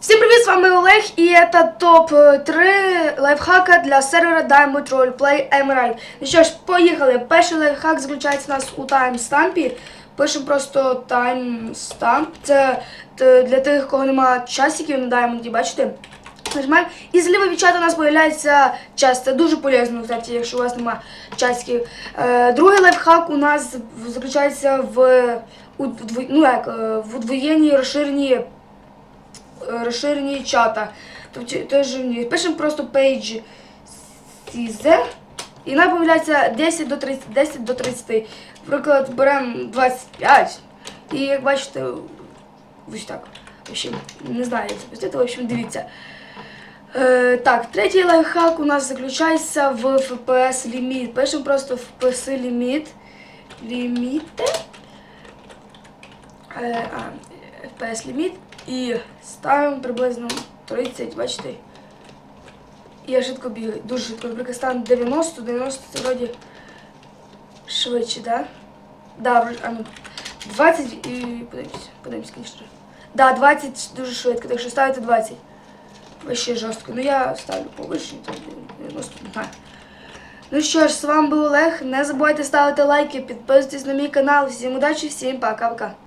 Всем привет, с вами Олег, и это топ-3 лайфхака для сервера Diamond Roleplay Emerald. Ну що ж, поїхали. Перший лайфхак заключається у нас у таймстампі. Пишемо просто таймстамп. Це для тих, кого немає часиків на Diamond, бачите? І зліва від чату у нас з'являється час. Це дуже полезно, кстати, якщо у вас немає часиків. Е, другий лайфхак у нас заключається в, у, ну, як, е, в удвоєнні розширенні розширені чата. Тобто теж. Пишемо просто page Caesar, і нам помиляється 10 до 30. 10 до 30. Наприклад, беремо 25. І як бачите, ось так. В общем, не знаю, як запустити, в общем, дивіться. Е, так, третій лайфхак у нас заключається в FPS ліміт. Пишемо просто FPS ліміт. Ліміти. Е, а, FPS ліміт і ставимо приблизно 30, бачите. Я швидко бігаю, дуже швидко. Наприклад, ставимо 90, 90 це вроді швидше, да? Да, вроді, а ну, 20 і подивимось, подивимось, звісно. Да, 20 дуже швидко, так що ставите 20. Вообще жорстко. Ну я ставлю повище, там 90, не знаю. Ну що ж, з вами був Олег. Не забувайте ставити лайки, підписуйтесь на мій канал. Всім удачі, всім пока-пока.